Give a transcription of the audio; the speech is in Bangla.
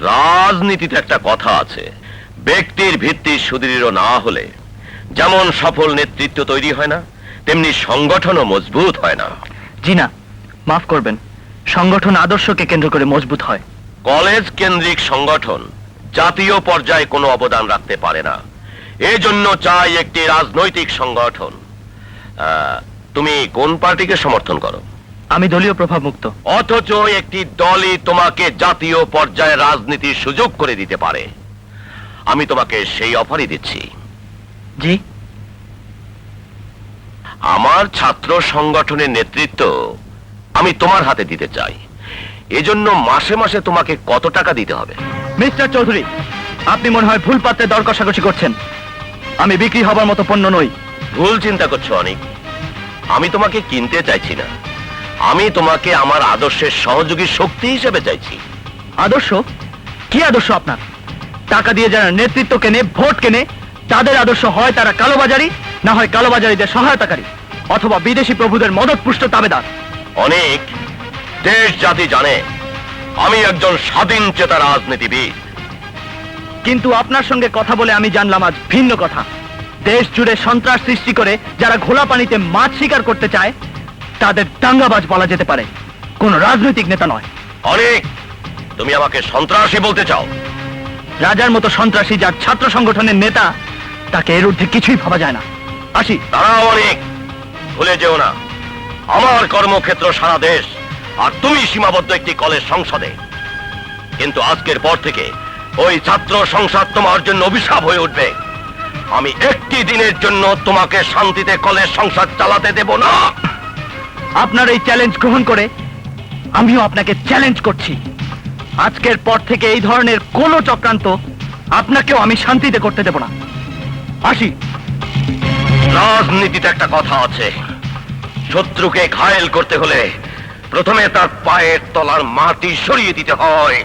রাজনীতিতে একটা কথা আছে। ব্যক্তির ভিত্তি সুদৃঢ় না হলে যেমন সফল নেতৃত্ব তৈরি হয় না তেমনি সংগঠনও মজবুত হয় না। জি না মাফ করবেন সংগঠন আদর্শকে কেন্দ্র করে মজবুত হয়। কলেজ কেন্দ্রিক সংগঠন জাতীয় পর্যায়ে কোনো অবদান রাখতে পারে না। এজন্য চাই একটি রাজনৈতিক সংগঠন। আহ, তুমি কোন পার্টিকে সমর্থন করো? আমি দলীয় প্রভাব মুক্ত অথচ একটি দলই তোমাকে জাতীয় পর্যায়ে রাজনীতির সুযোগ করে দিতে পারে। আমি তোমাকে সেই অফারই দিচ্ছি। জি। আমার ছাত্র সংগঠনের নেতৃত্ব আমি তোমার হাতে দিতে চাই। এজন্য মাসে মাসে তোমাকে কত টাকা দিতে হবে? মিস্টার চৌধুরী আপনি মনে হয় ভুল পাত্রে দর কষাকষি করছেন। আমি বিক্রি হবার মতো পণ্য নই। ভুল চিন্তা করছ অনেক। আমি তোমাকে কিনতে চাইছি না। আমি তোমাকে আমার আদর্শের সহযোগী শক্তি হিসেবে চাইছি। আদর্শ? কি আদর্শ আপনার? টাকা দিয়ে যারা নেতৃত্ব কেনে ভোট কেনে তাদের আদর্শ হয় তারা কালোবাজারি না হয় কালোবাজারিদের সহায়তাকারী অথবা বিদেশি প্রভুদের মদতপুষ্ট তাবেদার। অনেক দেশ জাতি জানে আমি একজন স্বাধীন চেতা রাজনীতিবিদ। কিন্তু আপনার সঙ্গে কথা বলে আমি জানলাম আজ ভিন্ন কথা। দেশ জুড়ে সন্ত্রাস সৃষ্টি করে যারা ঘোলা পানিতে মাছ শিকার করতে চায় তাদের দাঙ্গাবাজ বলা যেতে পারে। কোন রাজনৈতিক নেতা নয়। অনেক তুমি আমাকে সন্ত্রাসী বলতে চাও? রাজার মতো সন্ত্রাসী যার ছাত্র সংগঠনের নেতা তাকে এর ঊর্ধ্বে কিছুই ভাবা যায় না। আসি। তারাও অনেক। ভুলে যেও না। আমার কর্মক্ষেত্র সারা দেশ আর তুমি সীমাবদ্ধ একটি কলেজ সংসদে। কিন্তু আজকের পর থেকে ওই ছাত্র সংসদ তোমার জন্য অভিশাপ হয়ে উঠবে। আমি একটি দিনের জন্য তোমাকে শান্তিতে কলেজ সংসদ চালাতে দেব না। আপনার এই চ্যালেঞ্জ গ্রহণ করে, আমিও আপনাকে চ্যালেঞ্জ করছি। আজকের পর থেকে এই ধরনের কোনো চক্রান্ত আপনাকেও আমি শান্তিতে করতে দেব না। আসি। রাজনীতিতে একটা কথা আছে। শত্রুকে ঘায়েল করতে হলে প্রথমে তার পায়ের তলার মাটি সরিয়ে দিতে হয়।